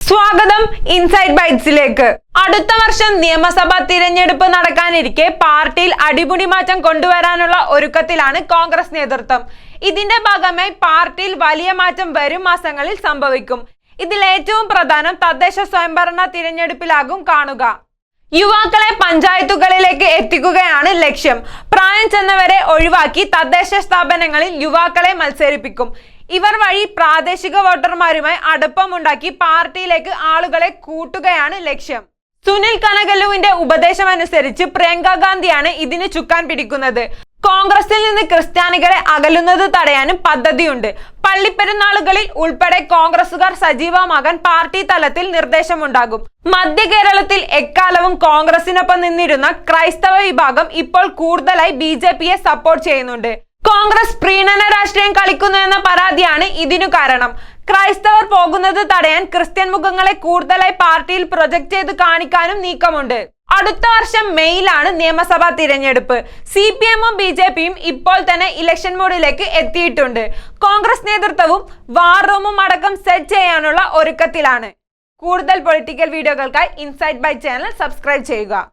സ്വാഗതം ഇൻസൈഡ് ബൈറ്റ്സിലേക്ക് അടുത്ത വർഷം നിയമസഭാ തിരഞ്ഞെടുപ്പ് നടക്കാനിരിക്കെ പാർട്ടിയിൽ അടിമുടി മാറ്റം കൊണ്ടുവരാനുള്ള ഒരുക്കത്തിലാണ് കോൺഗ്രസ് നേതൃത്വം. ഇതിന്റെ ഭാഗമായി പാർട്ടിയിൽ വലിയ മാറ്റം വരും മാസങ്ങളിൽ സംഭവിക്കും. ഇതിൽ ഏറ്റവും പ്രധാനം തദ്ദേശ സ്വയംഭരണ തിരഞ്ഞെടുപ്പിലാകും കാണുക. യുവാക്കളെ പഞ്ചായത്തുകളിലേക്ക് എത്തിക്കുകയാണ് ലക്ഷ്യം. പ്രായം ചെന്നവരെ ഒഴിവാക്കി തദ്ദേശ സ്ഥാപനങ്ങളിൽ യുവാക്കളെ മത്സരിപ്പിക്കും. ഇവർ വഴി പ്രാദേശിക വോട്ടർമാരുമായി അടുപ്പമുണ്ടാക്കി പാർട്ടിയിലേക്ക് ആളുകളെ കൂട്ടുകയാണ് ലക്ഷ്യം. സുനിൽ കനകല്ലുവിന്റെ ഉപദേശമനുസരിച്ച് പ്രിയങ്ക ഗാന്ധിയാണ് ഇതിന് ചുക്കാൻ പിടിക്കുന്നത്. കോൺഗ്രസിൽ നിന്ന് ക്രിസ്ത്യാനികളെ അകലുന്നത് തടയാനും പദ്ധതിയുണ്ട്. പള്ളിപ്പെരുന്നാളുകളിൽ ഉൾപ്പെടെ കോൺഗ്രസുകാർ സജീവമാകാൻ പാർട്ടി തലത്തിൽ നിർദ്ദേശമുണ്ടാകും. മധ്യ കേരളത്തിൽ എക്കാലവും കോൺഗ്രസിനൊപ്പം നിന്നിരുന്ന ക്രൈസ്തവ വിഭാഗം ഇപ്പോൾ കൂടുതലായി ബി സപ്പോർട്ട് ചെയ്യുന്നുണ്ട്. കോൺഗ്രസ് പ്രീണന രാഷ്ട്രീയം കളിക്കുന്നു എന്ന പരാതിയാണ് ഇതിനു കാരണം. ക്രൈസ്തവർ പോകുന്നത് തടയാൻ ക്രിസ്ത്യൻ മുഖങ്ങളെ കൂടുതലായി പാർട്ടിയിൽ പ്രൊജക്ട് ചെയ്ത് കാണിക്കാനും നീക്കമുണ്ട്. അടുത്ത വർഷം മെയ്യിലാണ് നിയമസഭാ തിരഞ്ഞെടുപ്പ്. സി പി എമ്മും ബി ജെ പിയും ഇപ്പോൾ തന്നെ ഇലക്ഷൻ മോഡിലേക്ക് എത്തിയിട്ടുണ്ട്. കോൺഗ്രസ് നേതൃത്വവും വാർ റൂമും അടക്കം സെറ്റ് ചെയ്യാനുള്ള ഒരുക്കത്തിലാണ്. കൂടുതൽ പൊളിറ്റിക്കൽ വീഡിയോകൾക്കായി ഇൻസൈറ്റ് ബൈ ചാനൽ സബ്സ്ക്രൈബ് ചെയ്യുക.